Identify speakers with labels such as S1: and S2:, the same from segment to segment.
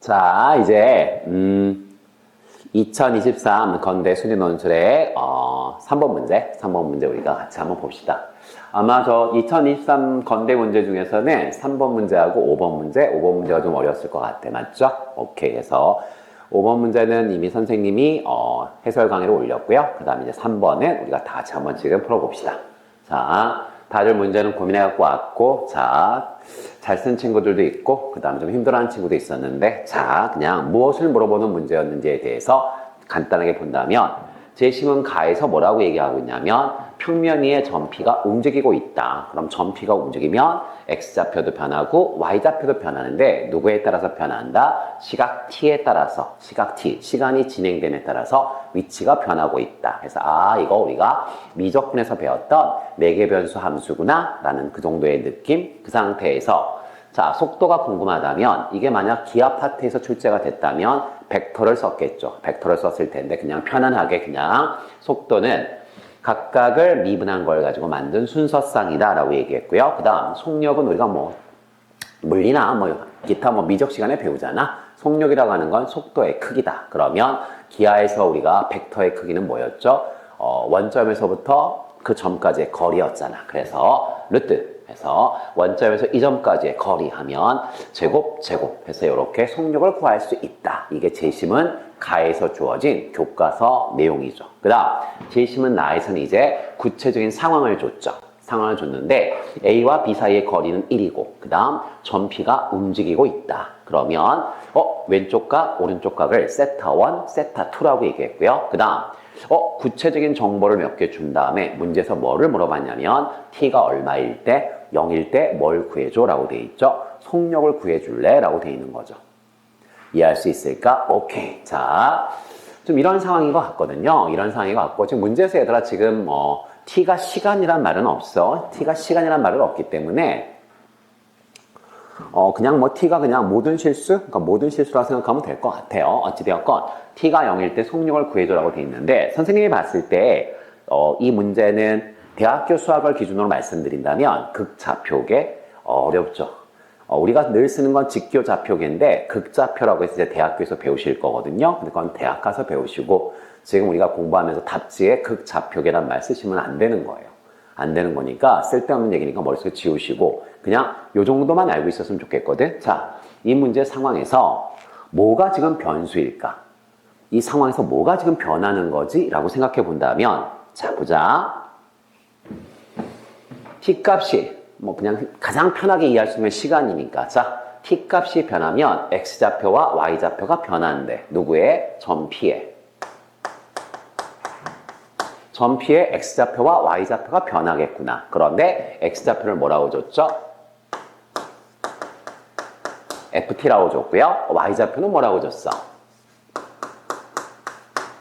S1: 자, 이제 음, 2023 건대 수리 논술의 어, 3번 문제, 3번 문제 우리가 같이 한번 봅시다. 아마 저 2023 건대 문제 중에서는 3번 문제하고 5번 문제, 5번 문제가 좀 어려웠을 것 같아. 맞죠? 오케이. 그래서 5번 문제는 이미 선생님이 어, 해설 강의를 올렸고요. 그 다음에 이제 3번은 우리가 다 같이 한번 지금 풀어봅시다. 자, 다들 문제는 고민해갖고 왔고, 자, 잘 쓴 친구들도 있고, 그 다음에 좀 힘들어하는 친구도 있었는데, 자, 그냥 무엇을 물어보는 문제였는지에 대해서 간단하게 본다면, 제심은 가에서 뭐라고 얘기하고 있냐면, 평면 위에 점피가 움직이고 있다. 그럼 점피가 움직이면 x좌표도 변하고 y좌표도 변하는데 누구에 따라서 변한다? 시각 t에 따라서 시각 t 시간이 진행됨에 따라서 위치가 변하고 있다. 그래서 아 이거 우리가 미적분에서 배웠던 매개 변수 함수구나 라는 그 정도의 느낌 그 상태에서 자 속도가 궁금하다면 이게 만약 기하 파트에서 출제가 됐다면 벡터를 썼겠죠. 벡터를 썼을 텐데 그냥 편안하게 그냥 속도는 각각을 미분한 걸 가지고 만든 순서쌍이다 라고 얘기했고요. 그 다음 속력은 우리가 뭐 물리나 뭐 기타 뭐 미적 시간에 배우잖아. 속력이라고 하는 건 속도의 크기다. 그러면 기하에서 우리가 벡터의 크기는 뭐였죠? 어, 원점에서부터 그 점까지의 거리였잖아. 그래서 루트 해서 원점에서 이 점까지의 거리 하면 제곱 제곱 해서 이렇게 속력을 구할 수 있다. 이게 재심은 가에서 주어진 교과서 내용이죠. 그 다음 재심은 나에서는 이제 구체적인 상황을 줬죠. 상황을 줬는데 A와 B 사이의 거리는 1이고 그 다음 점피가 움직이고 있다. 그러면 어 왼쪽 각 오른쪽 각을 세타 1, 세타 2라고 얘기했고요. 그 다음 어 구체적인 정보를 몇 개 준 다음에 문제에서 뭐를 물어봤냐면 t가 얼마일 때 0일 때 뭘 구해줘 라고 돼 있죠. 속력을 구해줄래? 라고 돼 있는 거죠. 이해할 수 있을까? 오케이. 자, 좀 이런 상황인 것 같거든요. 이런 상황인 것 같고, 지금 문제에서 얘들아 지금 뭐, t가 시간이란 말은 없어. t가 시간이란 말은 없기 때문에, 어, 그냥 뭐 t가 그냥 모든 실수? 그러니까 모든 실수라고 생각하면 될 것 같아요. 어찌되었건, t가 0일 때 속력을 구해줘라고 돼 있는데, 선생님이 봤을 때, 어, 이 문제는 대학교 수학을 기준으로 말씀드린다면, 극좌표계 어렵죠. 어, 우리가 늘 쓰는 건 직교 좌표계인데 극좌표라고 해서 이제 대학교에서 배우실 거거든요. 근데 그건 대학 가서 배우시고 지금 우리가 공부하면서 답지에 극좌표계란 말 쓰시면 안 되는 거예요. 안 되는 거니까 쓸데없는 얘기니까 머릿속에 지우시고 그냥 요 정도만 알고 있었으면 좋겠거든. 자, 이 문제 상황에서 뭐가 지금 변수일까? 이 상황에서 뭐가 지금 변하는 거지? 라고 생각해 본다면 자, 보자. T값이 뭐 그냥 가장 편하게 이해할 수 있는 시간이니까 자 t값이 변하면 x좌표와 y좌표가 변하는데 누구의? 점피의 점피의 x좌표와 y좌표가 변하겠구나 그런데 x좌표를 뭐라고 줬죠? ft라고 줬고요 y좌표는 뭐라고 줬어?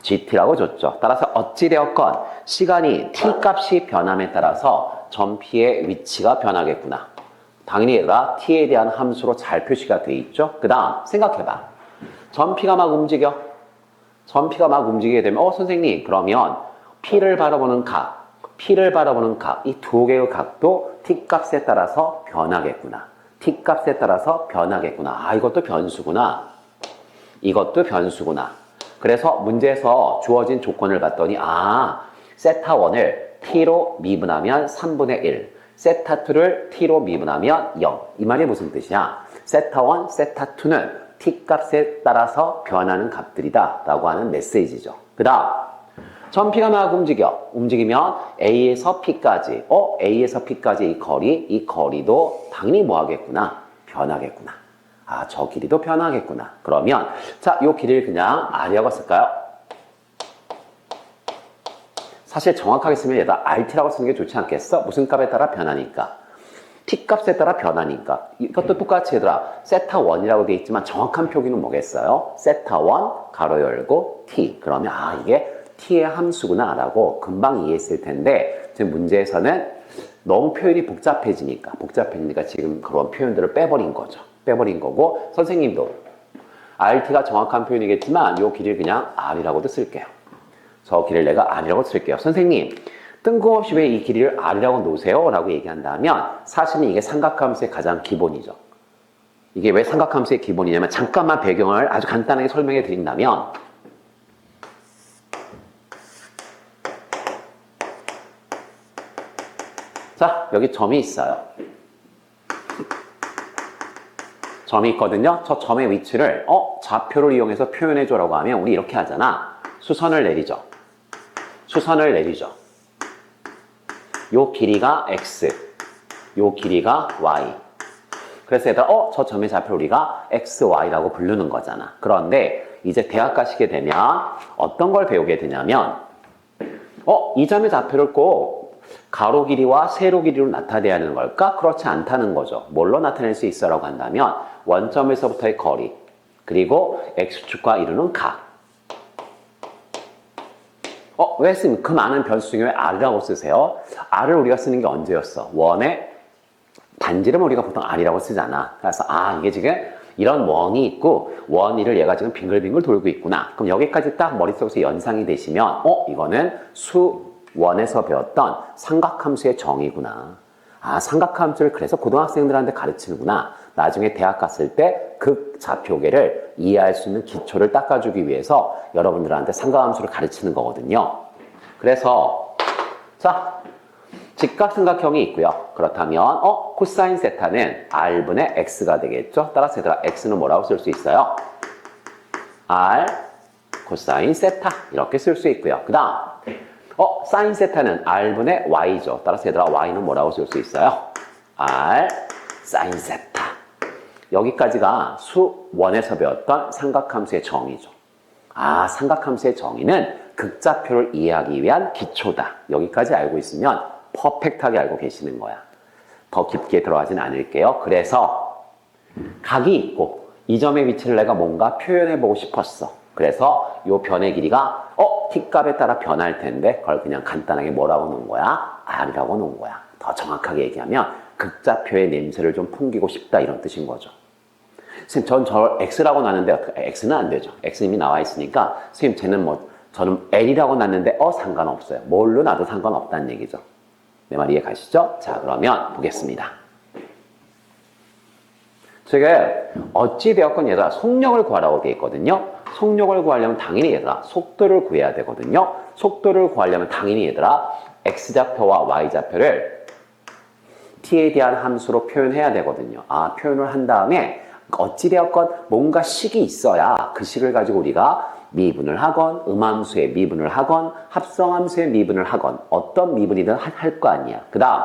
S1: gt라고 줬죠 따라서 어찌되었건 시간이 t값이 변함에 따라서 점피의 위치가 변하겠구나. 당연히 얘가 t에 대한 함수로 잘 표시가 돼 있죠. 그 다음 생각해봐. 점피가 막 움직여. 점피가 막 움직이게 되면 어 선생님 그러면 p를 바라보는 각, p를 바라보는 각, 이 두 개의 각도 t값에 따라서 변하겠구나. t값에 따라서 변하겠구나. 아 이것도 변수구나. 이것도 변수구나. 그래서 문제에서 주어진 조건을 봤더니 아 세타 1을 t로 미분하면 3분의 1, 세타 2를 t로 미분하면 0. 이 말이 무슨 뜻이냐? 세타 1, 세타 2는 t 값에 따라서 변하는 값들이다 라고 하는 메시지죠. 그 다음 점피가 막 움직여. 움직이면 A에서 P까지 어? A에서 P까지 이 거리, 이 거리도 당연히 뭐 하겠구나? 변하겠구나. 아, 저 길이도 변하겠구나. 그러면 자, 요 길이를 그냥 R이라고 쓸까요? 사실 정확하게 쓰면 얘다 RT라고 쓰는 게 좋지 않겠어? 무슨 값에 따라 변하니까. T값에 따라 변하니까. 이것도 똑같이 얘들아. 세타 1이라고 되어 있지만 정확한 표기는 뭐겠어요? 세타 1, 가로 열고, T. 그러면 아, 이게 T의 함수구나 라고 금방 이해했을 텐데 지금 문제에서는 너무 표현이 복잡해지니까 복잡해지니까 지금 그런 표현들을 빼버린 거죠. 빼버린 거고 선생님도 RT가 정확한 표현이겠지만 이 길이를 그냥 R이라고도 쓸게요. 저 길을 내가 R이라고 쓸게요. 선생님, 뜬금없이 왜 이 길이를 R이라고 놓으세요? 라고 얘기한다면 사실은 이게 삼각함수의 가장 기본이죠. 이게 왜 삼각함수의 기본이냐면 잠깐만 배경을 아주 간단하게 설명해 드린다면 자, 여기 점이 있어요. 점이 있거든요. 저 점의 위치를 어 좌표를 이용해서 표현해 줘라고 하면 우리 이렇게 하잖아. 수선을 내리죠. 수선을 내리죠. 요 길이가 x, 요 길이가 y. 그래서 얘들아, 어, 저 점의 좌표 우리가 x, y라고 부르는 거잖아. 그런데 이제 대학 가시게 되면 어떤 걸 배우게 되냐면, 어, 이 점의 좌표를 꼭 가로 길이와 세로 길이로 나타내야 하는 걸까? 그렇지 않다는 거죠. 뭘로 나타낼 수 있어라고 한다면 원점에서부터의 거리 그리고 x축과 이루는 각. 어, 왜 쓰면 그 많은 변수 중에 왜 r이라고 쓰세요? r을 우리가 쓰는 게 언제였어? 원의 반지름 우리가 보통 r이라고 쓰잖아. 그래서 아 이게 지금 이런 원이 있고 원 위를 얘가 지금 빙글빙글 돌고 있구나. 그럼 여기까지 딱 머릿속에서 연상이 되시면 어 이거는 수 원에서 배웠던 삼각함수의 정의구나. 아, 삼각함수를 그래서 고등학생들한테 가르치는구나. 나중에 대학 갔을 때그 좌표계를 이해할 수 있는 기초를 닦아주기 위해서 여러분들한테 삼각함수를 가르치는 거거든요. 그래서, 자, 직각삼각형이 있고요. 그렇다면, 어, 코사인 세타는 r분의 x가 되겠죠? 따라서 얘들아, x는 뭐라고 쓸 수 있어요? r 코사인 세타. 이렇게 쓸 수 있고요. 그 다음, 어, 사인 세타는 r분의 y죠. 따라서 얘들아 y는 뭐라고 쓸 수 있어요? r 사인 세타. 여기까지가 수원에서 배웠던 삼각함수의 정의죠. 아, 삼각함수의 정의는 극좌표를 이해하기 위한 기초다. 여기까지 알고 있으면 퍼펙트하게 알고 계시는 거야. 더 깊게 들어가진 않을게요. 그래서 각이 있고 이 점의 위치를 내가 뭔가 표현해 보고 싶었어. 그래서 이 변의 길이가 어 t값에 따라 변할 텐데 그걸 그냥 간단하게 뭐라고 놓은 거야? r이라고 놓은 거야. 더 정확하게 얘기하면 극좌표의 냄새를 좀 풍기고 싶다 이런 뜻인 거죠. 선생님 전저 x라고 어떻게 x는 안 되죠. x 이미 나와 있으니까 선생님 쟤는 뭐 저는 l이라고 놨는데 어 상관없어요. 뭘로 놔도 상관없다는 얘기죠. 내 말 이해 가시죠? 자 그러면 보겠습니다. 지금 어찌되었건 얘들아 속력을 구하라고 되어 있거든요. 속력을 구하려면 당연히 얘들아 속도를 구해야 되거든요. 속도를 구하려면 당연히 얘들아 x좌표와 y좌표를 t에 대한 함수로 표현해야 되거든요. 아 표현을 한 다음에 어찌되었건 뭔가 식이 있어야 그 식을 가지고 우리가 미분을 하건 음함수의 미분을 하건 합성함수의 미분을 하건 어떤 미분이든 할 거 아니야. 그 다음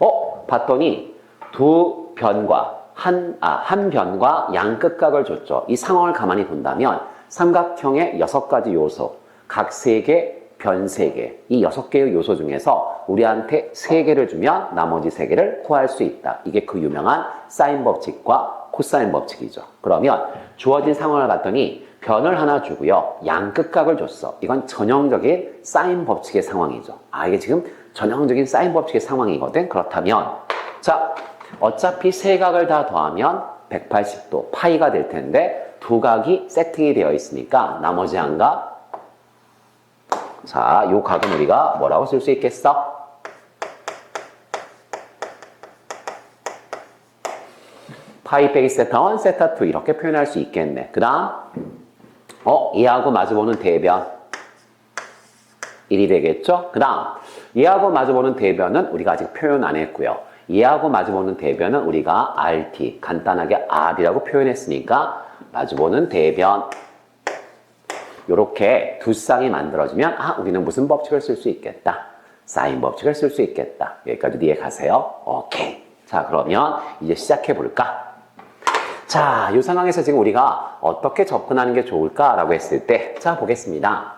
S1: 어 봤더니 두 변과 한, 아, 한 변과 양끝각을 줬죠. 이 상황을 가만히 본다면 삼각형의 여섯 가지 요소, 각 세 개, 변세 개, 이 여섯 개의 요소 중에서 우리한테 세 개를 주면 나머지 세 개를 구할 수 있다. 이게 그 유명한 사인 법칙과 코사인 법칙이죠. 그러면 주어진 상황을 봤더니 변을 하나 주고요. 양끝각을 줬어. 이건 전형적인 사인 법칙의 상황이죠. 아, 이게 지금 전형적인 사인 법칙의 상황이거든. 그렇다면, 자, 어차피 세 각을 다 더하면 180도 파이가 될 텐데 두 각이 세팅이 되어 있으니까 나머지 한 각. 자, 요 각은 우리가 뭐라고 쓸 수 있겠어? 파이 빼기 세타 1, 세타 2 이렇게 표현할 수 있겠네. 그 다음 어, 얘하고 마주보는 대변 1이 되겠죠? 그 다음 얘하고 마주보는 대변은 우리가 아직 표현 안 했고요. 얘하고 마주보는 대변은 우리가 RT, 간단하게 R이라고 표현했으니까 마주보는 대변 이렇게 두 쌍이 만들어지면 아 우리는 무슨 법칙을 쓸 수 있겠다. 사인 법칙을 쓸 수 있겠다. 여기까지 이해 가세요? 오케이. 자 그러면 이제 시작해 볼까? 자, 이 상황에서 지금 우리가 어떻게 접근하는 게 좋을까라고 했을 때, 자, 보겠습니다.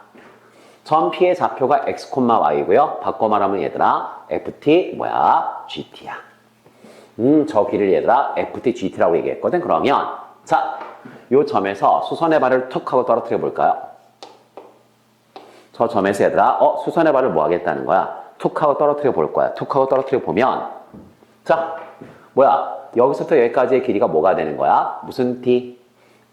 S1: 점 P의 좌표가 x, y고요. 바꿔 말하면 얘들아, ft 뭐야? gt야. 음, 저 길을 얘들아, ft gt라고 얘기했거든. 그러면 자, 요 점에서 수선의 발을 툭 하고 떨어뜨려 볼까요? 저 점에서 얘들아, 어, 수선의 발을 뭐 하겠다는 거야? 툭 하고 떨어뜨려 볼 거야. 툭 하고 떨어뜨려 보면 자, 뭐야? 여기서부터 여기까지의 길이가 뭐가 되는 거야? 무슨 t?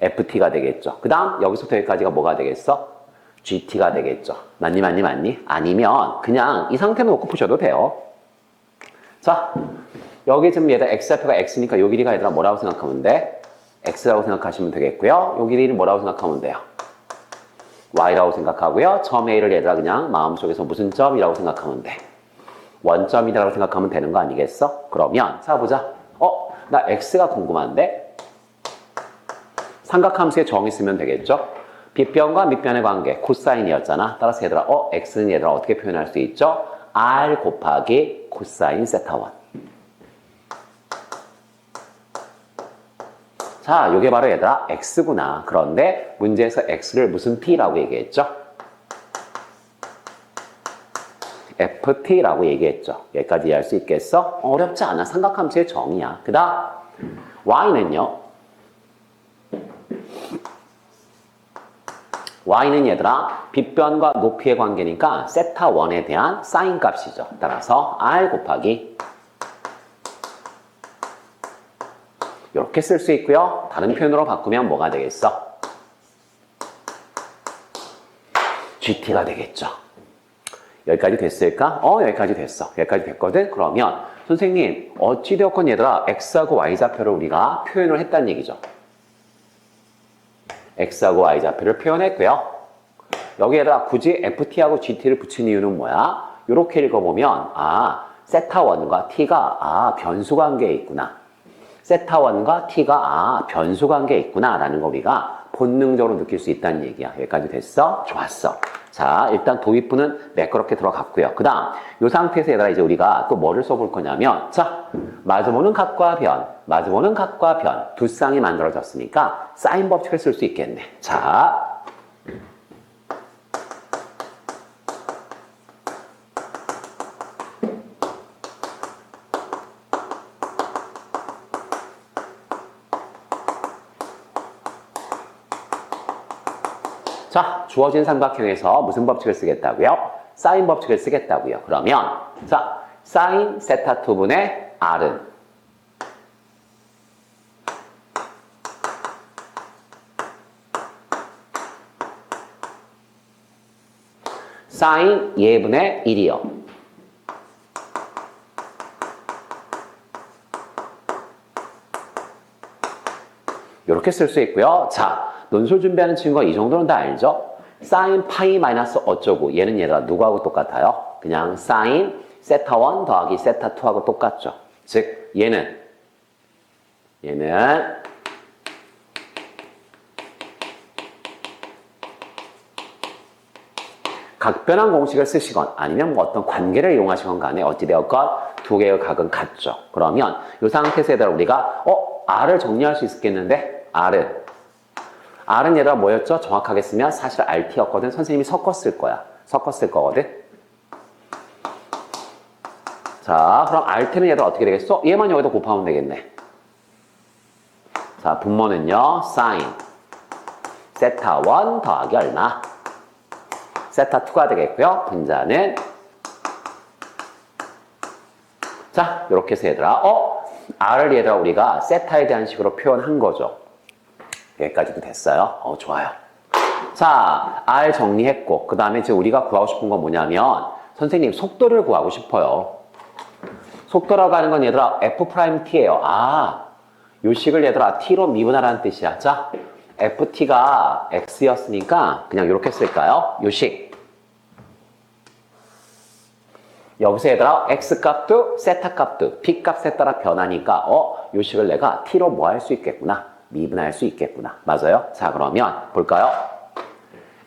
S1: ft가 되겠죠. 그 다음 여기서부터 여기까지가 뭐가 되겠어? gt가 되겠죠. 맞니 맞니 맞니? 아니면 그냥 이 상태로 놓고 푸셔도 돼요. 자, 여기 지금 얘들 x좌표가 x니까 요 길이가 얘들아 뭐라고 생각하면 돼? x라고 생각하시면 되겠고요. 요 길이는 뭐라고 생각하면 돼요? Y라고 생각하고요. 점 a를 얘들아 그냥 마음속에서 무슨 점이라고 생각하면 돼? 원점이라고 생각하면 되는 거 아니겠어? 그러면 자 보자. 어? 나 x가 궁금한데? 삼각함수에 정의 쓰면 되겠죠? 빗변과 밑변의 관계 코사인이었잖아. 따라서 얘들아 어? x는 얘들아 어떻게 표현할 수 있죠? r 곱하기 코사인 세타 1. 자, 요게 바로 얘들아 x구나. 그런데 문제에서 x를 무슨 t라고 얘기했죠? ft라고 얘기했죠. 여기까지 이해할 수 있겠어? 어렵지 않아. 삼각함수의 정의야. 그 다음 y는요. y는 얘들아 빗변과 높이의 관계니까 세타 1에 대한 사인 값이죠. 따라서 r 곱하기 이렇게 쓸 수 있고요. 다른 표현으로 바꾸면 뭐가 되겠어? GT가 되겠죠. 여기까지 됐을까? 어, 여기까지 됐어. 여기까지 됐거든? 그러면 선생님, 어찌되었건 얘들아, X하고 Y좌표를 우리가 표현을 했다는 얘기죠. X하고 Y좌표를 표현했고요. 여기에다가 굳이 FT하고 GT를 붙인 이유는 뭐야? 이렇게 읽어보면, 아, 세타1과 T가, 아, 변수 관계에 있구나. 세타1과 T가, 아, 변수 관계에 있구나. 라는 거 우리가 본능적으로 느낄 수 있다는 얘기야. 여기까지 됐어? 좋았어. 자, 일단 도입부는 매끄럽게 들어갔고요. 그 다음, 이 상태에서 얘들아 이제 우리가 또 뭐를 써볼 거냐면, 자, 마주보는 각과 변, 마주보는 각과 변, 두 쌍이 만들어졌으니까 사인 법칙을 쓸 수 있겠네. 자, 자, 주어진 삼각형에서 무슨 법칙을 쓰겠다고요? 사인 법칙을 쓰겠다고요. 그러면 자, 사인 세타 2분의 r은 사인 예분의 1이요. 이렇게 쓸 수 있고요. 자, 논술 준비하는 친구가 이 정도는 다 알죠? 사인 파이 마이너스 어쩌고 얘는 얘들아 누구하고 똑같아요? 그냥 사인 세타 1 더하기 세타 2하고 똑같죠. 즉 얘는 얘는 각변환 공식을 쓰시건 아니면 뭐 어떤 관계를 이용하시건 간에 어찌되었건 두 개의 각은 같죠. 그러면 이 상태에서 우리가 어? R을 정리할 수 있겠는데 R은 R은 얘들아 뭐였죠? 정확하게 쓰면 사실 RT였거든. 선생님이 섞었을 거야. 섞었을 거거든. 자, 그럼 RT는 얘들아 어떻게 되겠어? 얘만 여기다 곱하면 되겠네. 자, 분모는요. sin 세타 1 더하기 얼마? 세타 2가 되겠고요. 분자는 자, 이렇게 해서 얘들아 어? R을 얘들아 우리가 세타에 대한 식으로 표현한 거죠. 여기까지도 됐어요. 어, 좋아요. 자, R 정리했고, 그 다음에 지금 우리가 구하고 싶은 건 뭐냐면, 선생님, 속도를 구하고 싶어요. 속도라고 하는 건 얘들아, F'T예요. 아, 요 식을 얘들아, T로 미분하라는 뜻이야. 자, FT가 X였으니까, 그냥 이렇게 쓸까요? 요 식. 여기서 얘들아, X 값도, 세타 값도, P 값에 따라 변하니까, 어, 요 식을 내가 T로 뭐 할 수 있겠구나. 미분할 수 있겠구나. 맞아요? 자, 그러면 볼까요?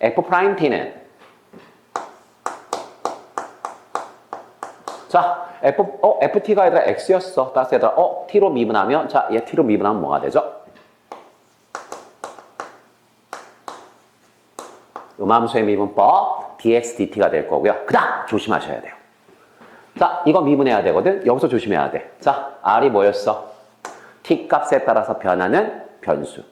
S1: F'T는 자, F, 어, FT가 아니라 X였어. 따라서 얘들아, 어, T로 미분하면, 자, 얘 T로 미분하면 뭐가 되죠? 음함수의 미분법, dx, dt가 될 거고요. 그 다음, 조심하셔야 돼요. 자, 이거 미분해야 되거든? 여기서 조심해야 돼. 자, R이 뭐였어? t 값에 따라서 변하는 변수.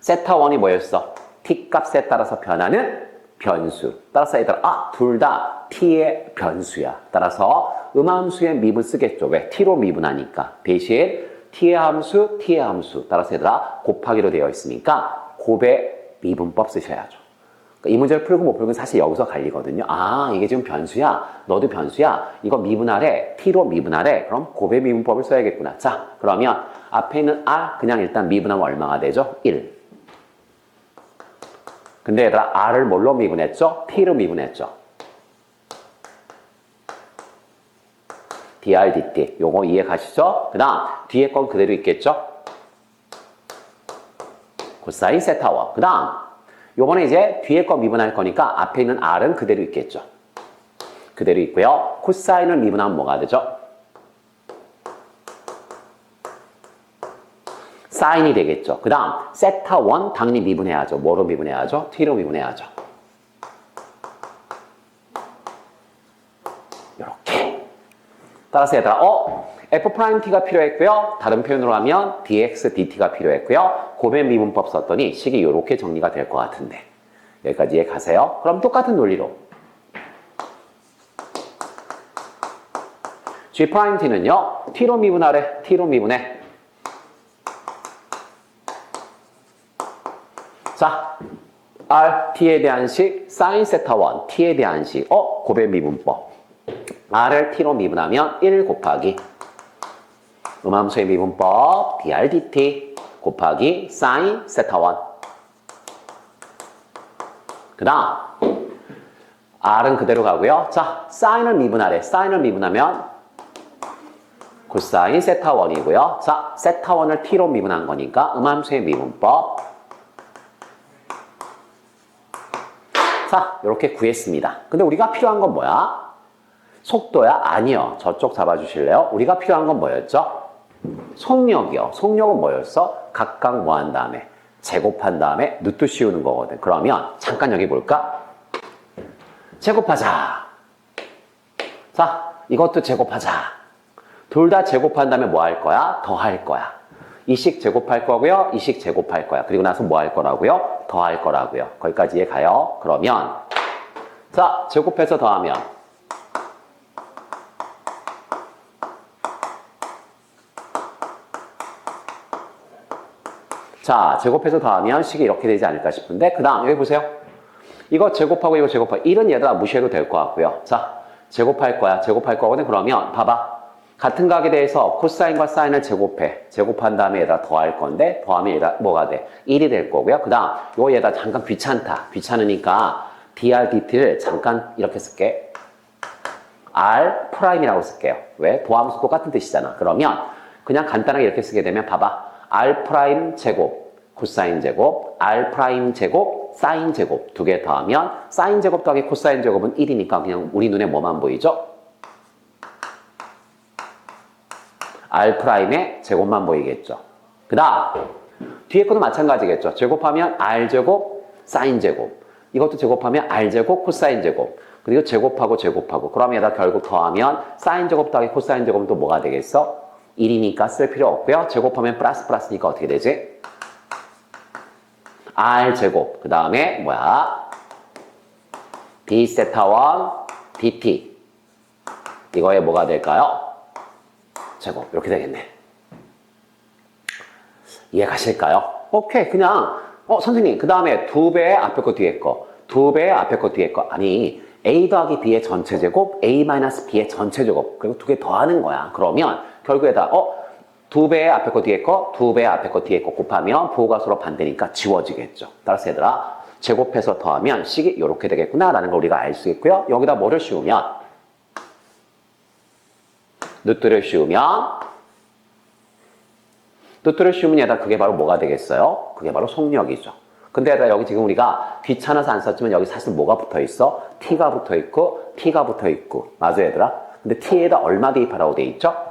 S1: 세타 1이 뭐였어? t 값에 따라서 변하는 변수. 따라서 얘들아, 아, 둘 다 t의 변수야. 따라서 음함수의 미분 쓰겠죠. 왜? t로 미분하니까. 대신 t의 함수, t의 함수. 따라서 얘들아, 곱하기로 되어 있으니까 곱의 미분법 쓰셔야죠. 그러니까 이 문제를 풀고 못 풀고는 사실 여기서 갈리거든요. 아, 이게 지금 변수야. 너도 변수야. 이거 미분할해. t로 미분할해. 그럼 곱의 미분법을 써야겠구나. 자, 그러면 앞에 있는 r 그냥 일단 미분하면 얼마가 되죠? 1. 근데 얘들아 r을 뭘로 미분했죠? t로 미분했죠. dr, dt. 요거 이해 가시죠? 그 다음 뒤에 건 그대로 있겠죠? 코사인 세타워. 그 다음 요번에 이제 뒤에 거 미분할 거니까 앞에 있는 r은 그대로 있겠죠. 그대로 있고요. 코사인을 미분하면 뭐가 되죠? 사인이 되겠죠. 그 다음 세타 1 당연히 미분해야죠. 뭐로 미분해야죠? t로 미분해야죠. 이렇게. 따라서 얘들아, 어? f't가 필요했고요. 다른 표현으로 하면 dx, dt가 필요했고요. 고변 미분법 썼더니 식이 이렇게 정리가 될 것 같은데. 여기까지 이해 가세요? 그럼 똑같은 논리로. g't는요, t로 미분하래, t로 미분해. 자, r, t에 대한 식, sin 세타 1, t에 대한 식, 어? 고변 미분법. r을 t로 미분하면 1 곱하기 음함수의 미분법 drdt 곱하기 sin 세타 1. 그 다음 r은 그대로 가고요. 자, sine을 미분하래. sine을 미분하면 코사인 세타 1이고요. 자, 세타 1을 t로 미분한 거니까 음함수의 미분법 자, 이렇게 구했습니다. 근데 우리가 필요한 건 뭐야? 속도야? 아니요. 저쪽 잡아주실래요? 우리가 필요한 건 뭐였죠? 속력이요. 속력은 뭐였어? 각각 뭐 한 다음에 제곱한 다음에 누트 씌우는 거거든. 그러면 잠깐 여기 볼까? 제곱하자. 자, 이것도 제곱하자. 둘 다 제곱한 다음에 뭐 할 거야? 더 할 거야. 이식 제곱할 거고요. 이식 제곱할 거야. 그리고 나서 뭐 할 거라고요? 더 할 거라고요. 거기까지 이해 가요. 그러면 자, 제곱해서 더하면 자, 제곱해서 더하면 식이 이렇게 되지 않을까 싶은데 그 다음 여기 보세요. 이거 제곱하고 이거 제곱하고 1은 얘들아 무시해도 될 것 같고요. 자, 제곱할 거야. 제곱할 거거든. 그러면 봐봐. 같은 각에 대해서 코사인과 사인을 제곱해. 제곱한 다음에 얘다 더할 건데 더하면 얘다 뭐가 돼? 1이 될 거고요. 그 다음 요 얘다 잠깐 귀찮다. 귀찮으니까 dr, dt를 잠깐 이렇게 쓸게. r 프라임이라고 쓸게요. 왜? 도함수 똑같은 뜻이잖아. 그러면 그냥 간단하게 이렇게 쓰게 되면 봐봐. R 프라임 제곱, 코사인 제곱, r 프라임 제곱, 사인 제곱 두 개 더하면 사인 제곱 더하기 코사인 제곱은 1이니까 그냥 우리 눈에 뭐만 보이죠? r 프라임의 제곱만 보이겠죠. 그 다음 뒤에 것도 마찬가지겠죠. 제곱하면 r 제곱, 사인 제곱. 이것도 제곱하면 r 제곱, 코사인 제곱. 그리고 제곱하고 제곱하고. 그러면 얘다 결국 더하면 사인 제곱 더하기 코사인 제곱은 또 뭐가 되겠어? 1이니까 쓸 필요 없고요. 제곱하면 플러스 플러스니까 어떻게 되지? r 제곱. 그 다음에 뭐야? d 세타 1 dt. 이거에 뭐가 될까요? 제곱 이렇게 되겠네. 이해 가실까요? 오케이 그냥 어 선생님 그 다음에 두 배의 앞에 거 뒤에 거 두 배의 앞에 거 뒤에 거 아니 a 더하기 b의 전체 제곱 a 마이너스 b의 전체 제곱 그리고 두 개 더하는 거야. 그러면 결국에 다 어 두 배의 앞에 거 뒤에 거 두 배의 앞에 거 뒤에 거 곱하면 부호가 서로 반대니까 지워지겠죠. 따라서 얘들아 제곱해서 더하면 식이 이렇게 되겠구나 라는 걸 우리가 알 수 있고요. 여기다 뭐를 씌우면 누트를 씌우면 누트를 씌우면 얘다 그게 바로 뭐가 되겠어요? 그게 바로 속력이죠. 근데 얘들아 여기 지금 우리가 귀찮아서 안 썼지만 여기 사실 뭐가 붙어 있어? t가 붙어 있고 t가 붙어 있고 맞아 얘들아? 근데 t에다 얼마 대입하라고 돼 있죠?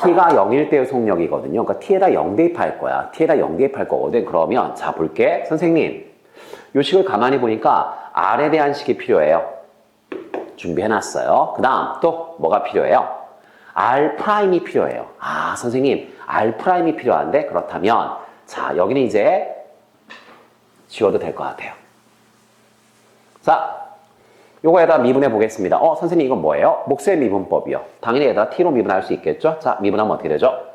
S1: T가 0일 때의 속력이거든요. 그러니까 t에다 0 대입할 거야. t에다 0 대입할 거거든. 그러면 자 볼게. 선생님 요 식을 가만히 보니까 r에 대한 식이 필요해요. 준비해놨어요. 그 다음 또 뭐가 필요해요? R 프라임이 필요해요. 아 선생님 R 프라임이 필요한데 그렇다면 자 여기는 이제 지워도 될 것 같아요. 자 요거에다 미분해 보겠습니다. 어 선생님 이건 뭐예요? 목수의 미분법이요. 당연히 에다 t로 미분할 수 있겠죠? 자 미분하면 어떻게 되죠?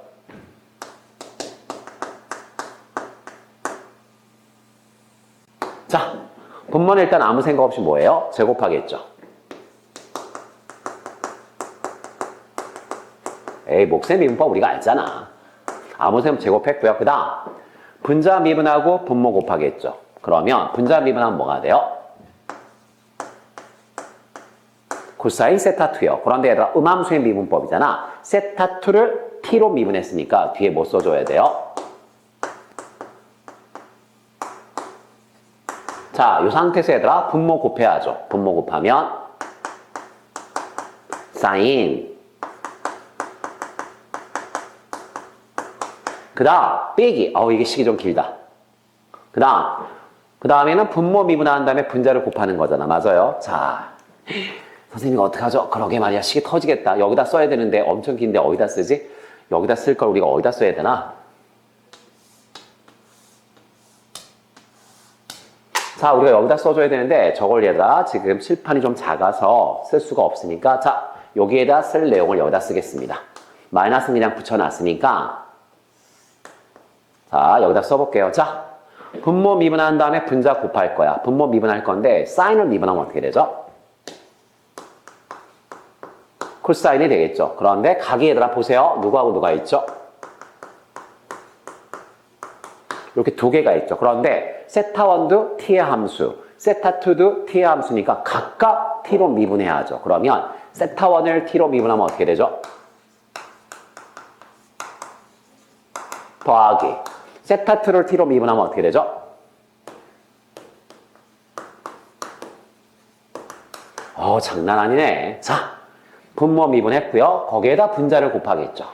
S1: 자, 분모는 일단 아무 생각 없이 뭐예요? 제곱하겠죠. 에이, 목셈 미분법 우리가 알잖아. 아무 생각 제곱했고요. 그 다음, 분자 미분하고 분모 곱하겠죠. 그러면 분자 미분하면 뭐가 돼요? 코사인 세타2요. 그런데 얘들아, 음함수의 미분법이잖아. 세타2를 t로 미분했으니까 뒤에 뭐 써줘야 돼요? 자, 이 상태에서 얘들아, 분모 곱해야죠. 분모 곱하면 사인 그 다음 빼기 어우 이게 식이 좀 길다 그 다음 그 다음에는 분모 미분한 다음에 분자를 곱하는 거잖아 맞아요 자 선생님 어떡하죠 그러게 말이야 식이 터지겠다 여기다 써야 되는데 엄청 긴데 어디다 쓰지 여기다 쓸 걸 우리가 어디다 써야 되나 자 우리가 여기다 써줘야 되는데 저걸 얘들아 지금 칠판이 좀 작아서 쓸 수가 없으니까 자 여기에다 쓸 내용을 여기다 쓰겠습니다 마이너스 그냥 붙여놨으니까 자, 여기다 써볼게요. 자, 분모 미분한 다음에 분자 곱할 거야. 분모 미분할 건데, 사인을 미분하면 어떻게 되죠? 콜사인이 되겠죠. 그런데 각이 얘들아 보세요. 누구하고 누가 있죠? 이렇게 두 개가 있죠. 그런데 세타1도 t의 함수, 세타2도 t의 함수니까 각각 t로 미분해야죠. 그러면 세타1을 t로 미분하면 어떻게 되죠? 더하기 세타2를 t로 미분하면 어떻게 되죠? 어 장난 아니네 자 분모 미분했고요 거기에다 분자를 곱하겠죠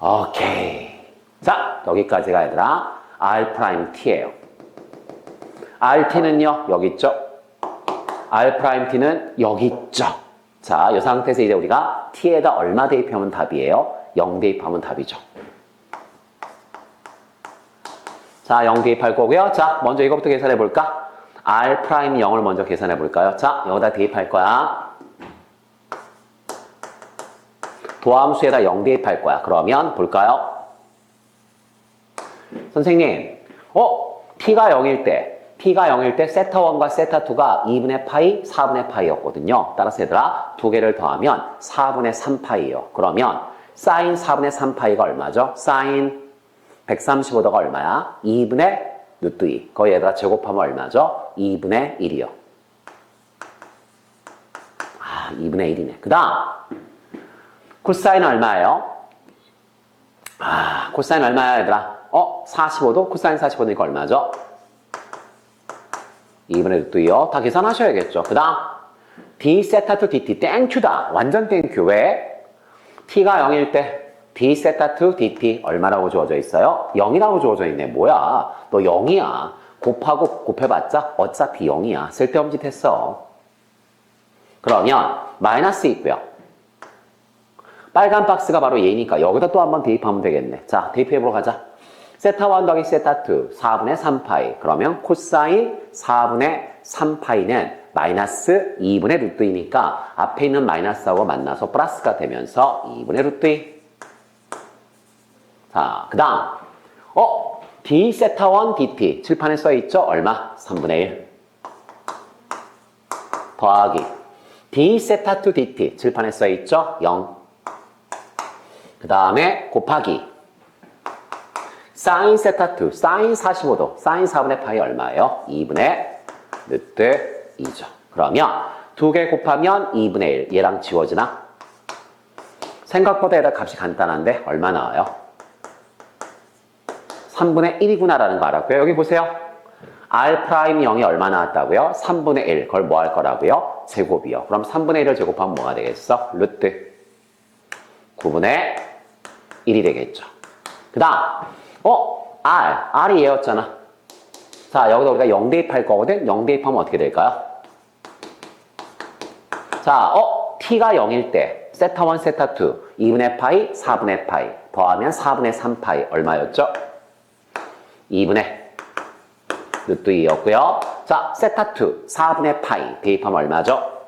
S1: 오케이 자 여기까지가 얘들아 R'T예요 RT는요 여기 있죠 R'T는 여기 있죠 자, 이 상태에서 이제 우리가 t에다 얼마 대입하면 답이에요? 0 대입하면 답이죠. 자, 0 대입할 거고요. 자, 먼저 이거부터 계산해 볼까? R 프라임 0을 먼저 계산해 볼까요? 자, 여기다 대입할 거야. 도함수에다 0 대입할 거야. 그러면 볼까요? 선생님, 어? t가 0일 때 t가 0일 때 세타1과 세타2가 2분의 파이, 4분의 파이였거든요. 따라서 얘들아 두 개를 더하면 4분의 3파이요. 그러면 사인 4분의 3파이가 얼마죠? 사인 135도가 얼마야? 2분의 2. 거의 얘들아 제곱하면 얼마죠? 2분의 1이요. 아, 2분의 1이네. 그 다음 코사인 얼마예요? 아, 코사인 얼마야 얘들아? 어? 45도? 코사인 45도니까 얼마죠? 2분의 루트 2요. 다 계산하셔야겠죠. 그 다음 d 세타 투 dt 땡큐다. 완전 땡큐. 왜? t가 0일 때 d 세타 투 dt 얼마라고 주어져 있어요? 0이라고 주어져 있네. 뭐야? 너 0이야. 곱하고 곱해봤자 어차피 0이야. 쓸데없는 짓 했어. 그러면 마이너스 있고요. 빨간 박스가 바로 얘니까 여기다 또 한 번 대입하면 되겠네. 자, 대입해보러 가자. 세타 1 더하기 세타 2 4분의 3파이 그러면 코사인 4분의 3파이는 마이너스 2분의 루트 2니까 앞에 있는 마이너스하고 만나서 플러스가 되면서 2분의 루트 2 자, 그 다음 어? d 세타 1 dt 칠판에 써있죠? 얼마? 3분의 1 더하기 d 세타 2 dt 칠판에 써있죠? 0 그 다음에 곱하기 사인 세타 2, 사인 45도, 사인 4분의 파이 얼마예요? 2분의 루트 2죠. 그러면 두 개 곱하면 2분의 1. 얘랑 지워지나? 생각보다 얘들 값이 간단한데 얼마 나와요? 3분의 1이구나라는 거 알았고요. 여기 보세요. r 프라임 0이 얼마 나왔다고요? 3분의 1. 그걸 뭐 할 거라고요? 제곱이요. 그럼 3분의 1을 제곱하면 뭐가 되겠어? 루트 9분의 1이 되겠죠. 그 다음 어? R. R이 얘였잖아. 자, 여기다 우리가 0 대입할 거거든? 0 대입하면 어떻게 될까요? 자, 어? T가 0일 때, 세타 1, 세타 2, 2분의 파이, 4분의 파이, 더하면 4분의 3 파이, 얼마였죠? 2분의 루트 2였고요. 자, 세타 2, 4분의 파이, 대입하면 얼마죠?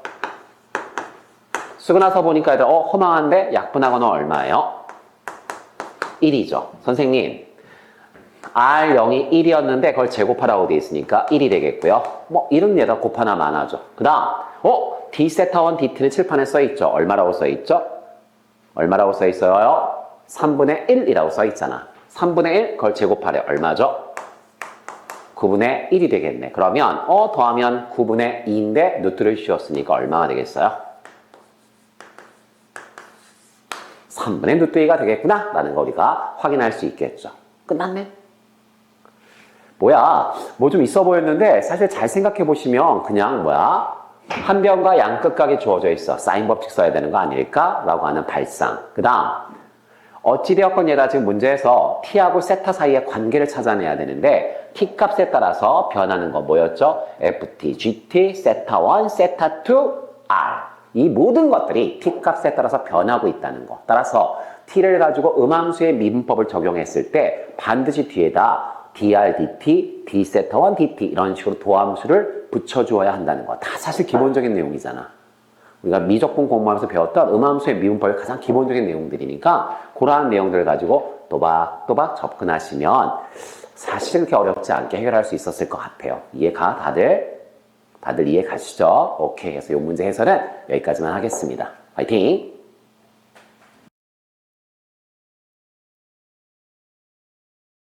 S1: 쓰고 나서 보니까, 어, 허망한데? 약분하거나 얼마예요? 1이죠. 선생님, R0이 1이었는데 그걸 제곱하라고 돼 있으니까 1이 되겠고요. 뭐 이런 예다 곱하나 많아죠. 그 다음 어? D 세타 1 DT는 칠판에 써있죠. 얼마라고 써있죠? 얼마라고 써있어요? 3분의 1이라고 써있잖아. 3분의 1 그걸 제곱하래. 얼마죠? 9분의 1이 되겠네. 그러면 어 더하면 9분의 2인데 루트를 씌웠으니까 얼마가 되겠어요? 3분의 루트 2가 되겠구나 라는 거 우리가 확인할 수 있겠죠. 끝났네. 뭐야 뭐 좀 있어 보였는데 사실 잘 생각해 보시면 그냥 뭐야 한 변과 양끝각이 주어져 있어. 사인 법칙 써야 되는 거 아닐까? 라고 하는 발상. 그 다음 어찌되었건 얘가 지금 문제에서 t하고 세타 사이의 관계를 찾아내야 되는데 t 값에 따라서 변하는 거 뭐였죠? ft, gt, 세타 1, 세타 2, r. 이 모든 것들이 t 값에 따라서 변하고 있다는 거. 따라서 t를 가지고 음함수의 미분법을 적용했을 때 반드시 뒤에다 dr, dt, d 세타 1, dt 이런 식으로 도함수를 붙여주어야 한다는 거. 다 사실 기본적인 내용이잖아 우리가 미적분 공부하면서 배웠던 음함수의 미분법의 가장 기본적인 내용들이니까 그러한 내용들을 가지고 또박또박 접근하시면 사실 그렇게 어렵지 않게 해결할 수 있었을 것 같아요. 이해가 다들? 다들 이해 가시죠? 오케이. 그래서 이 문제 해설은 여기까지만 하겠습니다. 화이팅!